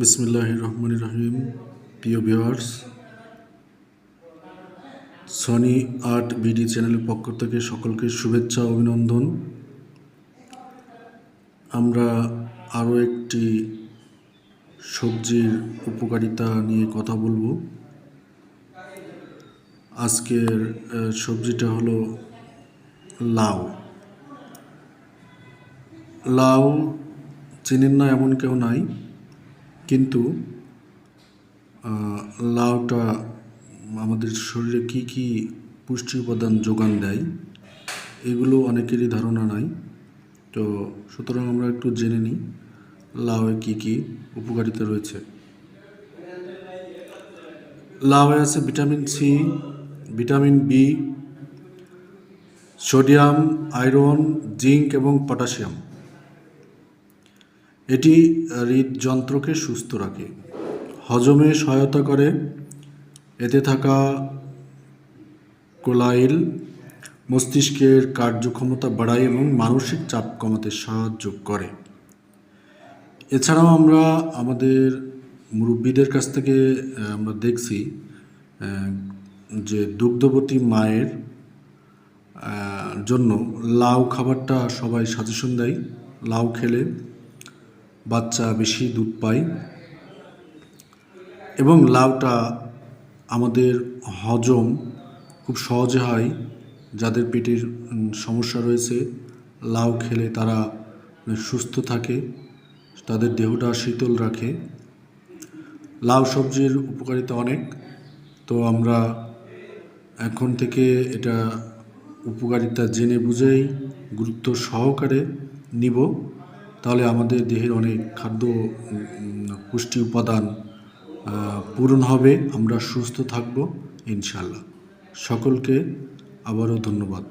বিসমিল্লাহ রহমান রহিম। প্রিয় viewers Sony art BD চ্যানেলের পক্ষ থেকে সকলকে শুভেচ্ছা, অভিনন্দন। আমরা আরও একটি সবজির উপকারিতা নিয়ে কথা বলব। আজকের সবজিটা হলো লাউ। লাউ চেনেন না এমন কেউ নাই। কিন্তু লাউটা আমাদের শরীরে কি কি পুষ্টি উপাদান যোগান দেয়, এগুলো অনেকেরই ধারণা নাই। তো সুতরাং আমরা একটু জেনে নিই, লাউয়ে কি কি উপকারিতা রয়েছে। লাউয়ে আছে vitamin C, vitamin B, sodium, iron, zinc এবং পটাশিয়াম। এটি হৃদযন্ত্রকে সুস্থ রাখে। হজমে সহায়তা করে। এতে থাকা কোলাইল মস্তিষ্কের কার্যক্ষমতা বাড়ায় এবং মানসিক চাপ কমাতে সাহায্য করে। এছাড়াও আমরা আমাদের মুরব্বীদের কাছ থেকে আমরা দেখছি যে দুগ্ধবতী মায়ের জন্য লাউ খাবারটা সবাই সাজেশন দেয়। লাউ খেলে বাচ্চা বেশি দুধ পায় এবং লাউটা আমাদের হজম খুব সহজে হয়, যাদের পেটের সমস্যা রয়েছে, লাউ খেলে তারা সুস্থ থাকে, তাদের দেহটা শীতল রাখে। লাউ সবজির উপকারিতা অনেক, তো আমরা এখন থেকে এটা উপকারিতা জেনে বুঝেই গুরুত্ব সহকারে নিব। তাহলে আমাদের দেহের অনেক খাদ্য পুষ্টি উপাদান পূরণ হবে। আমরা সুস্থ থাকব ইনশাল্লাহ সকলকে আবারও ধন্যবাদ।